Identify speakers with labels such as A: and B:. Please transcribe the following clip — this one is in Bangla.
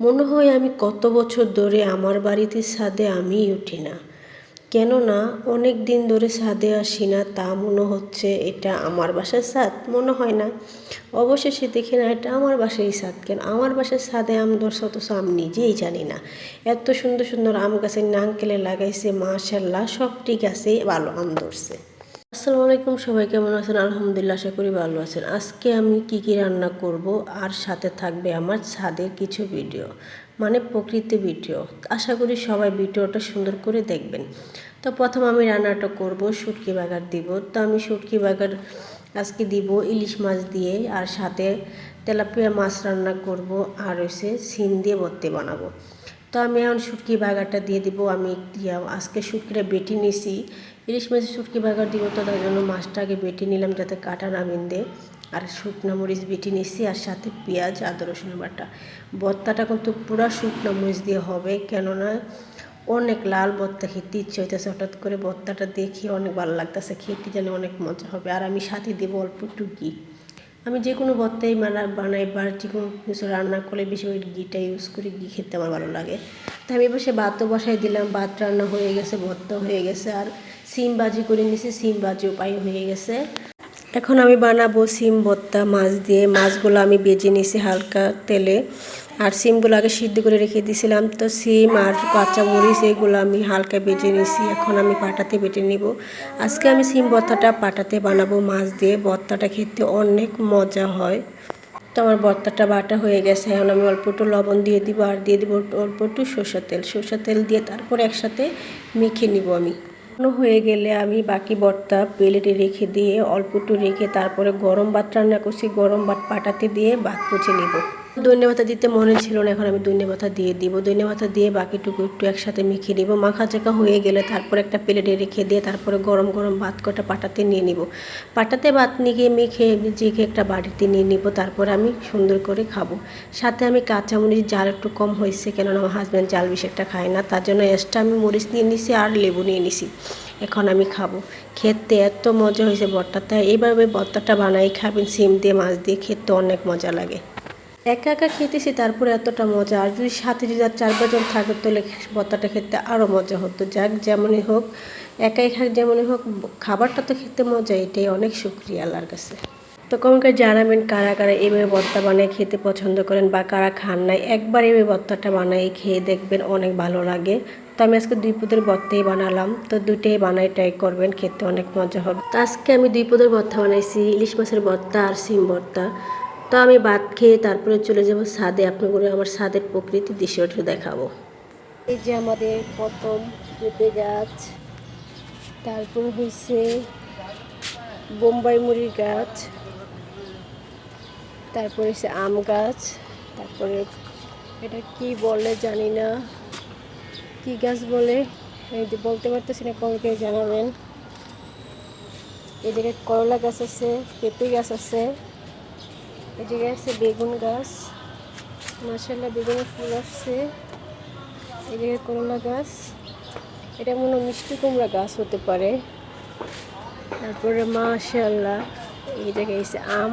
A: মনে হয় আমি কত বছর ধরে আমার বাড়িতে ছাদে আমিই উঠি না। কেননা অনেক দিন ধরে ছাদে আসি না, তা মনে হচ্ছে এটা আমার বাসার ছাদ, মনে হয় না। অবশেষে দেখি না, এটা আমার বাসায় ছাদ কেন? আমার বাসার ছাদে আম ধরছে, অথচ আমি নিজেই জানি না। এত সুন্দর সুন্দর আম গাছের নাঙ্কেলে লাগাইছে মাশাল্লাহ সবটি গাছেই ভালো আম ধরছে। আসসালামু আলাইকুম, সবাই কেমন আছেন? আলহামদুলিল্লাহ, আশা করি ভালো আছেন। আজকে আমি কি কি রান্না করব আর সাথে থাকবে আমার ছাদের কিছু ভিডিও মানে প্রকৃতি ভিডিও। আশা করি সবাই ভিডিওটা সুন্দর করে দেখবেন। তো প্রথম আমি রান্নাটা করব, শুটকি বাগার দিব। তো আমি শুটকি বাগার আজকে দিব ইলিশ মাছ দিয়ে আর সাথে তেলাপিয়া মাছ রান্না করব আর হচ্ছে সিম দিয়ে ভর্তি বানাবো। তো আমি এখন শুটকি বাগারটা দিয়ে দিব। আমি আজকে শুটকিটা বেটে নিছি। ইলিশ মাছের শুটকি বাগার দিব তো তার জন্য মাছটা আগে বেটে নিলাম যাতে কাটা না বিন্দে আর শুকনো মরিচ বেটে নিছি আর সাথে পেঁয়াজ, আদা, রসুন বাটা। ভর্তাটা কিন্তু পুরো শুকনো মরিচ দিয়ে হবে। কেননা অনেক লাল ভর্তা খেতে ইচ্ছে হইতেছে। হঠাৎ করে ভর্তাটা দেখি অনেক ভালো লাগতেছে। খেতে যেন অনেক মজা হবে। আর আমি সাথে দেবো অল্প একটু ঘি। আমি যে কোনো ভর্তাই মানা বানাই বা যে কোনো কিছু রান্না করলে বেশি ওই ঘিটা ইউজ করি, ঘি খেতে আমার ভালো লাগে। তো আমি বসে ভাতও বসাই দিলাম, ভাত রান্না হয়ে গেছে, ভর্তা হয়ে গেছে, আর সিম বাজি করে নিছি সিম বাজি উপায় হয়ে গেছে। এখন আমি বানাবো সিম ভর্তা, মাছ দিয়ে। মাছগুলো আমি বেজে নিছি হালকা তেলে। আর সিমগুলো আগে সিদ্ধ করে রেখে দিয়েছিলাম। তো সিম আর কাঁচা মরিচ এগুলো আমি হালকা বেজে নিছি এখন আমি পাটাতে বেটে নিব। আজকে আমি সিম ভর্তাটা পাটাতে বানাবো মাছ দিয়ে। ভর্তাটা খেতে অনেক মজা হয়। তো আমার ভর্তাটা বাটা হয়ে গেছে। এখন আমি অল্প একটু লবণ দিয়ে দিব। আর দিয়ে দিব অল্প একটু সরষের তেল। সরষের তেল দিয়ে তারপরে একসাথে মেখে নিব আমি। হয়ে গেলে আমি বাকি বর্তা প্লেটে রেখে দিয়ে অল্প একটু রেখে তারপরে গরম ভাত রান্না করছি। গরম ভাত পাটাতে দিয়ে ভাত পচে নিব। দৈন্য ভাতা দিতে মনে ছিল না, এখন আমি দৈন্য ভাতা দিয়ে দিব। দৈন্য ভাতা দিয়ে বাকিটুকু একটু একসাথে মেখে নিব। মাখা চাকা হয়ে গেলে তারপর একটা প্লেটে রেখে দিয়ে তারপরে গরম গরম ভাত কটা পাটাতে নিয়ে নিব। পাটাতে ভাত নিয়ে মেখে জেখে একটা বাড়িতে নিয়ে নিব, তারপর আমি সুন্দর করে খাব। সাথে আমি কাঁচামরিচ জাল একটু কম হয়েছে, কেননা আমার হাজব্যান্ড জাল বেশি একটা খায় না, তার জন্য এক্সট্রা আমি মরিচ নিয়ে নিছি আর লেবু নিয়ে নিছি। এখন আমি খাব। খেতে এত মজা হয়েছে ভর্তাটা এইভাবে ভর্তাটা বানাই, খাবেন, সিম দিয়ে, মাছ দিয়ে, খেতে অনেক মজা লাগে। একা একা খেতেছি, তারপরে এতটা মজা। আর যদি সাথে যদি আর চার পাঁচজন থাকে, তাহলে ভর্তাটা খেতে আরও মজা হতো। যাক, যেমনই হোক, একাই খাক, যেমনই হোক, খাবারটা তো খেতে মজা এটাই অনেক সুক্রিয়া আল্লাহর কাছে। তো কমকে জানাবেন কারা কারা এইভাবে ভর্তা বানিয়ে খেতে পছন্দ করেন বা কারা খান নাই। একবার এইভাবে ভর্তাটা বানাই খেয়ে দেখবেন অনেক ভালো লাগে। তো আমি আজকে দুই পদের ভর্তাই বানালাম। তো দুইটাই বানাই ট্রাই করবেন, খেতে অনেক মজা হবে। তো আজকে আমি দুই পদের ভর্তা বানাইছি, ইলিশ মাছের ভর্তা আর সিম ভর্তা তো আমি ভাত খেয়ে তারপরে চলে যাব ছাদে। আপনাদের আমার ছাদের প্রকৃতি দৃশ্যটা দেখাবো। এই যে আমাদের প্রথম পেঁপে গাছ, তারপর হয়েছে বোম্বাই মুড়ির গাছ, তারপরে হচ্ছে আম গাছ, তারপরে এটা কি বলে জানি না। কি গাছ বলে? এই যে বলতে পারতেছি না কমকে জানাবেন। এদিকে করলা গাছ আছে, পেঁপে গাছ আছে। এদিকে আছে বেগুন গাছ। মাসাল্লাহ বেগুনের ফুল আসছে। এদিকে করলা গাছ। এটা মনে মিষ্টি কুমড়া গাছ হতে পারে। তারপরে মাশাল্লাহ এই জায়গায় আম।